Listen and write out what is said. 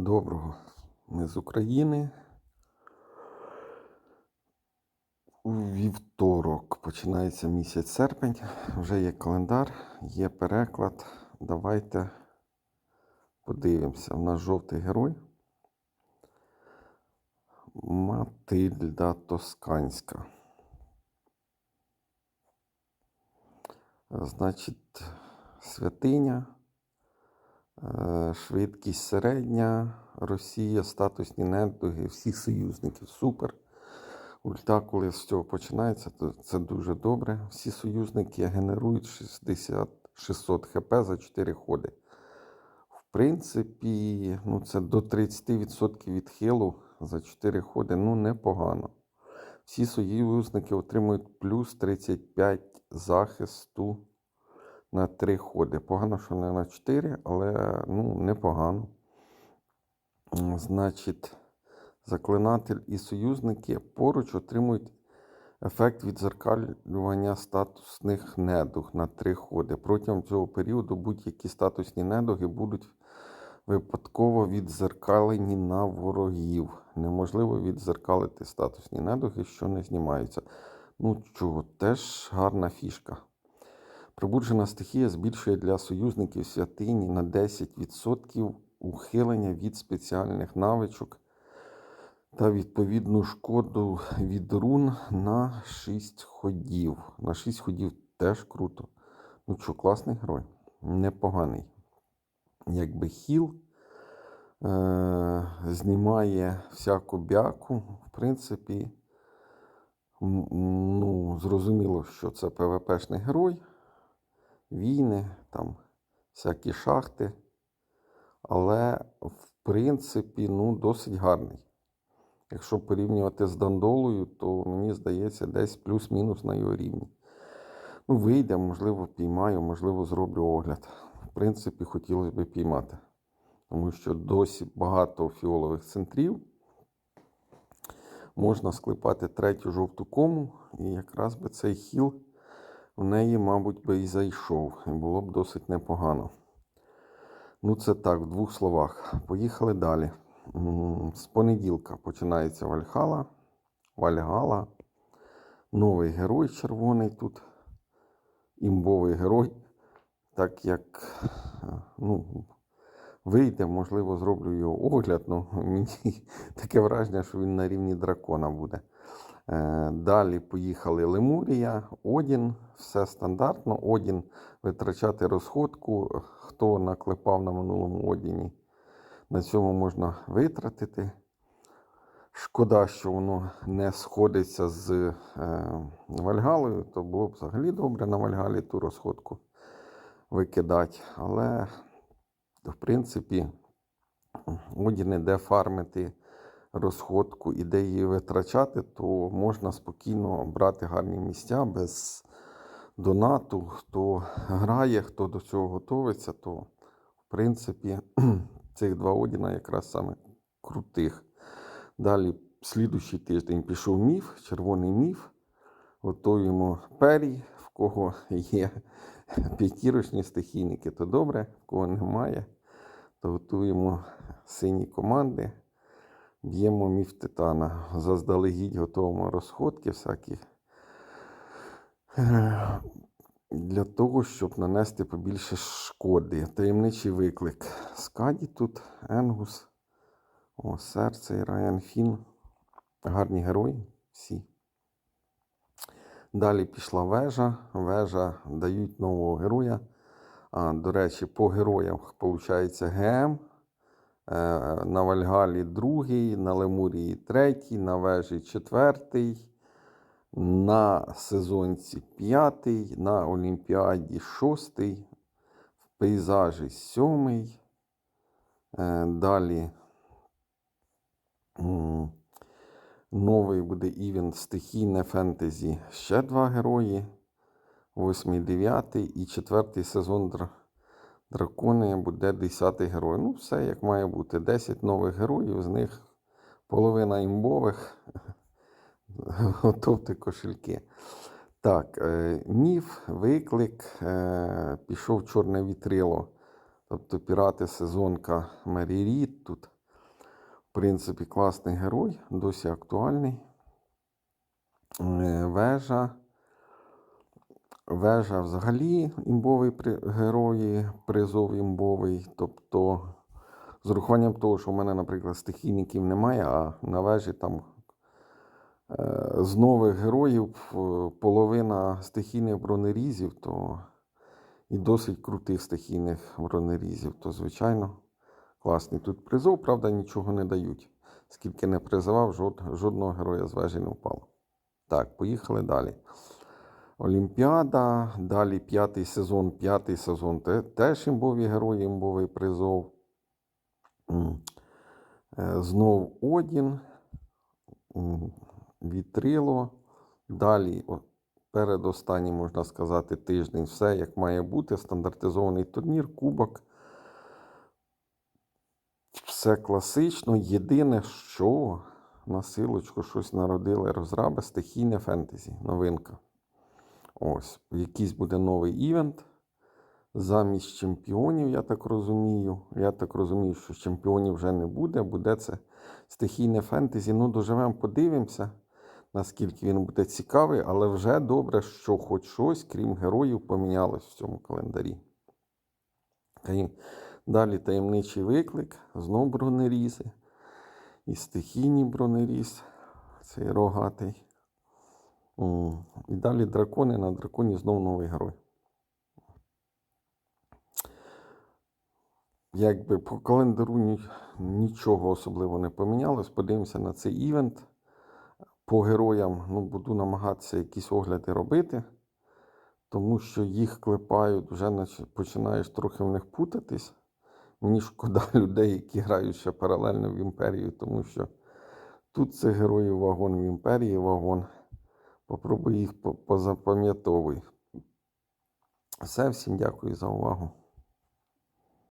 Доброго. Ми з України. У вівторок починається місяць серпень. Вже є календар, є переклад. Давайте подивимося. У нас жовтий герой. Матильда Тосканська. Значить, святиня. Е, Швидкість середня, Росія, статусні недуги, всі союзники супер. Ульта, коли з цього починається, то це дуже добре. Всі союзники генерують 60 600 хп за 4 ходи. В принципі, ну це до 30% відхилу за 4 ходи. Ну, непогано. Всі союзники отримують плюс 35 захисту на 3 ходи. Погано, що не на 4, але ну, непогано. Значить, заклинатель і союзники поруч отримують ефект відзеркалювання статусних недуг на 3 ходи. Протягом цього періоду будь-які статусні недуги будуть випадково відзеркалені на ворогів. Неможливо відзеркалити статусні недуги, що не знімаються. Ну чого, теж гарна фішка. Пробуджена стихія збільшує для союзників святині на 10% ухилення від спеціальних навичок та відповідну шкоду від рун на 6 ходів. На 6 ходів теж круто. Ну що, класний герой, непоганий. Якби хіл е- знімає всяку бяку, в принципі. Ну, зрозуміло, що це ПВПшний герой війни, там всякі шахти. Але, в принципі, ну, досить гарний. Якщо порівнювати з Дандолою, то мені здається, десь плюс-мінус на його рівні. Ну, вийде, можливо, піймаю, можливо, зроблю огляд. В принципі, хотілося б піймати. Тому що досі багато фіолових центрів. Можна склепати третю жовту кому, і якраз би цей хіл в неї, мабуть, би і зайшов. І було б досить непогано. Ну, це так, в двох словах. Поїхали далі. З понеділка починається Вальхала. Вальгала. Новий герой червоний тут. Імбовий герой. Так як ну, вийде, можливо, зроблю його огляд. Ну, мені таке враження, що він на рівні дракона буде. Е, Далі поїхали Лемурія, Одін, все стандартно. Одін витрачати розходку. Хто наклепав на минулому Одіні, на цьому можна витратити. Шкода, що воно не сходиться з е, Вальгалою, то було б взагалі добре на Вальгалі ту розходку викидати. Але, в принципі, Одін іде фармити розходку і де її витрачати, то можна спокійно брати гарні місця без донату. Хто грає, хто до цього готовиться, то в принципі цих два Одіна якраз саме крутих. Далі, слідущий тиждень пішов міф, червоний міф. Готуємо перій, в кого є п'ятірочні стихійники, то добре, в кого немає, то готуємо сині команди. Б'ємо міф титана. Заздалегідь готуємо розходки всякі. Для того, щоб нанести побільше шкоди. Таємничий виклик. Скаді тут, Енгус, О, серце і Райан Фін. Гарні герої всі. Далі пішла вежа. Вежа дають нового героя. А, до речі, по героях виходить ГМ. Е, На Вальгалі другий, на Лемурії третій, на вежі четвертий, на сезонці п'ятий, на Олімпіаді шостий, в пейзажі сьомий. Е, Далі новий буде івент стихійне фентезі. Ще два герої. Восьмий, дев'ятий і четвертий сезон дракони буде 10 герой. Ну, все як має бути. 10 нових героїв, з них половина імбових. Готовте кошельки. Так, е, міф, виклик, е, пішов чорне вітрило. Тобто пірати сезонка Мері Рід тут. принципі, класний герой, досі актуальний. Е, Вежа. Вежа взагалі імбовий герої, призов імбовий. Тобто, з урахуванням того, що в мене, наприклад, стихійників немає, а на вежі там е, з нових героїв е, половина стихійних бронерізів, то і досить крутих стихійних бронерізів, то, звичайно, класний. Тут призов, правда, нічого не дають. Скільки не призивав, жод... жодного героя з вежі не впало. Так, поїхали далі. Олімпіада, далі п'ятий сезон, п'ятий сезон теж імбові герої, імбовий призов. Е, Знов Одін, Вітрило. Далі, передостанній, можна сказати, тиждень, все як має бути. Стандартизований турнір, кубок. Все класично. Єдине, що на силочку щось народили розраби, стихійне фентезі, новинка. Ось, якийсь буде новий івент. Замість чемпіонів, я так розумію. Я так розумію, що чемпіонів вже не буде, буде це стихійне фентезі. Ну, доживемо, подивимося, наскільки він буде цікавий, але вже добре, що хоч щось, крім героїв, помінялось в цьому календарі. Далі таємничий виклик, знов бронерізи. І стихійний бронеріз, цей рогатий. І далі дракони, на драконі знов новий герой. Якби по календару нічого особливо не помінялось. Подивимося на цей івент. По героям ну, буду намагатися якісь огляди робити, тому що їх клепають, вже починаєш трохи в них путатись. Мені шкода людей, які грають ще паралельно в імперію, тому що тут це героїв вагон в імперії вагон. Попробуй їх по- позапам'ятовуй. Все, всім дякую за увагу.